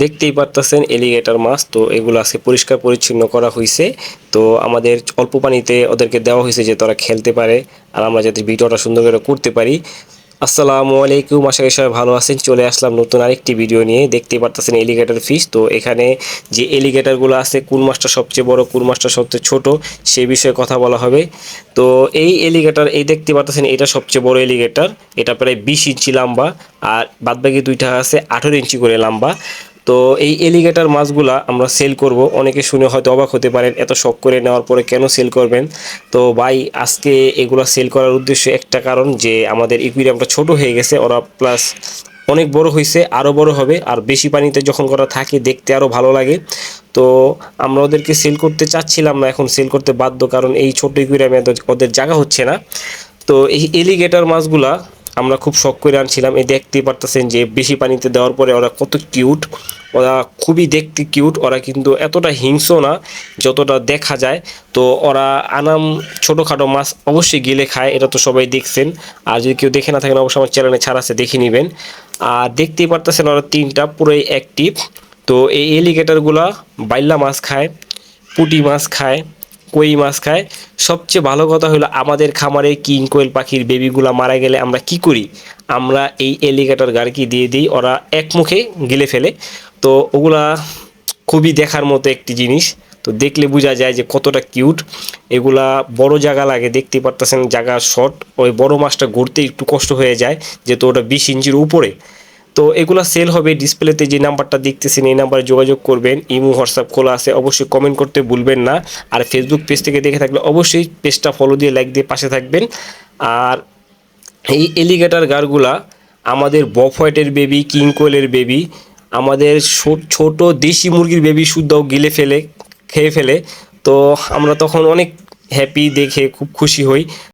দেখতেই পারতেছেন এলিগেটর মাছ, তো এগুলো আজকে পরিষ্কার পরিচ্ছন্ন করা হয়েছে তো আমাদের অল্প পানিতে ওদেরকে দেওয়া হয়েছে যে তারা খেলতে পারে, আর আমরা যাতে ভিডিওটা সুন্দর করে করতে পারি। আসসালামু আলাইকুম, আশা করি সবাই ভালো আছেন। চলে আসলাম নতুন আরেকটি ভিডিও নিয়ে। দেখতেই পারতেছেন এলিগেটর ফিশ তো এখানে যে এলিগেটরগুলো আছে, কোন মাছটা সবচেয়ে বড়, কোন মাছটা সবচেয়ে ছোট সেই বিষয়ে কথা বলা হবে। তো এই এলিগেটর এই দেখতে পারতেছেন এটা সবচেয়ে বড় এলিগেটর এটা প্রায় বিশ ইঞ্চি লম্বা, আর বাদবাকি দুইটা আছে আঠেরো ইঞ্চি করে লম্বা। তো এই এলিগেটার মাছগুলা আমরা সেল করব। অনেকে শুনে হয়তো অবাক হতে পারেন, এত শখ করে নেওয়ার পরে কেন সেল করবেন? তো ভাই, আজকে এগুলা সেল করার উদ্দেশ্য একটা কারণ যে আমাদের ইকুইরিয়ামটা ছোট হয়ে গেছে, ওরা প্লাস অনেক বড় হয়েছে আরও বড় হবে, আর বেশি পানিতে যখন করা থাকে দেখতে আরও ভালো লাগে। তো আমরা ওদেরকে সেল করতে চাচ্ছিলাম না, এখন সেল করতে বাধ্য, কারণ এই ছোট ইকুইরিয়ামে ওদের জায়গা হচ্ছে না। তো এই এলিগেটার মাছগুলা আমরা খুব শখ করে আনছিলাম, এই দেখতেই পারতেছেন যে বেশি পানিতে দেওয়ার পরে ওরা কত কিউট ওরা খুবই দেখতে কিউট ওরা কিন্তু এতটা হিংস্র না যতটা দেখা যায়। তো ওরা আনাম ছোটোখাটো মাছ অবশ্যই গিলে খায়, এটা তো সবাই দেখছেন। আর যদি কেউ দেখে না থাকেন, অবশ্যই আমার চ্যানেলে ছাড় আছে, দেখে নেবেন। আর দেখতেই পারতেছেন ওরা তিনটা পুরোই অ্যাক্টিভ তো এই এলিগেটারগুলা বাইল্লা মাছ খায়, পুঁটি মাছ খায়, কই মাছ খায়। সবচেয়ে ভালো কথা হলো আমাদের খামারে কিং কোয়েল পাখির বেবিগুলা মারা গেলে আমরা কি করি? আমরা এই এলিগেটর গার্কি দিয়ে দিই, ওরা এক মুখে গিলে ফেলে। তো ওগুলা খুবই দেখার মতো একটি জিনিস। তো দেখলে বোঝা যায় যে কতটা কিউট। এগুলা বড় জায়গা লাগে, দেখতে পারতেছেন জায়গা শর্ট ওই বড় মাছটা ঘুরতে একটু কষ্ট হয়ে যায়, যেহেতু ওটা বিশ ইঞ্চির উপরে। তো এগুলা সেল হবে ডিসপ্লেতে যে নাম্বারটা দেখতেছেন এই নাম্বারে যোগাযোগ করবেন। ইমো, হোয়াটসঅ্যাপ খোলা আছে, অবশ্যই কমেন্ট করতে ভুলবেন না। আর ফেসবুক পেজ থেকে দেখে থাকলে অবশ্যই পেজটা ফলো দিয়ে লাইক দিয়ে পাশে থাকবেন। আর এই এলিগেটার গারগুলা আমাদের বফয়েটের বেবি কিং কোয়েলের বেবি আমাদের ছোট দেশি মুরগির বেবি সুদ্ধাও গিলে ফেলে, খেয়ে ফেলে। তো আমরা তখন অনেক হ্যাপি দেখে খুব খুশি হই।